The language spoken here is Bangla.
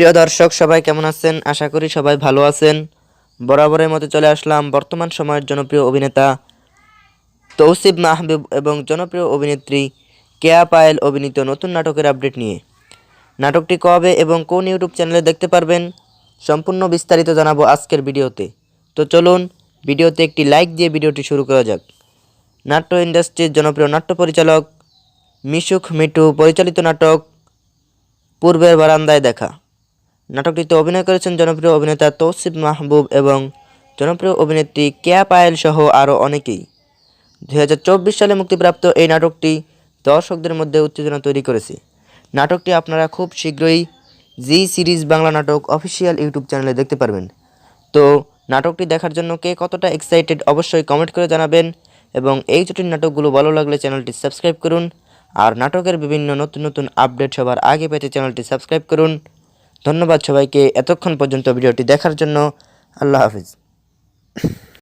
প্রিয় দর্শক, সবাই কেমন আছেন? আশা করি সবাই ভালো আছেন। বরাবরের মতো চলে আসলাম বর্তমান সময়ের জনপ্রিয় অভিনেতা তৌসিফ মাহবুব এবং জনপ্রিয় অভিনেত্রী কেয়া পায়েল অভিনীত নতুন নাটকের আপডেট নিয়ে। নাটকটি কবে এবং কোন ইউটিউব চ্যানেলে দেখতে পারবেন, সম্পূর্ণ বিস্তারিত জানাব আজকের ভিডিওতে। তো চলুন, ভিডিওতে একটি লাইক দিয়ে ভিডিওটি শুরু করা যাক। নাট্য ইন্ডাস্ট্রির জনপ্রিয় নাট্য পরিচালক মিশুক মিটু পরিচালিত নাটক পূর্বের বারান্দায় দেখা। নাটকটিতে অভিনয় করেছেন জনপ্রিয় অভিনেতা তৌসিফ মাহবুব এবং জনপ্রিয় অভিনেত্রী কেয়া পায়েল সহ আরও অনেকেই। দু হাজার চব্বিশ সালে মুক্তিপ্রাপ্ত এই নাটকটি দর্শকদের মধ্যে উত্তেজনা তৈরি করেছে। নাটকটি আপনারা খুব শীঘ্রই জি সিরিজ বাংলা নাটক অফিসিয়াল ইউটিউব চ্যানেলে দেখতে পারবেন। তো নাটকটি দেখার জন্য কে কতটা এক্সাইটেড অবশ্যই কমেন্ট করে জানাবেন এবং এই জটিল নাটকগুলো ভালো লাগলে চ্যানেলটি সাবস্ক্রাইব করুন। আর নাটকের বিভিন্ন নতুন নতুন আপডেট সবার আগে পেতে চ্যানেলটি সাবস্ক্রাইব করুন। ধন্যবাদ সবাইকে। এতক্ষণ পর্যন্ত ভিডিওটি দেখার জন্য আল্লাহ হাফিজ।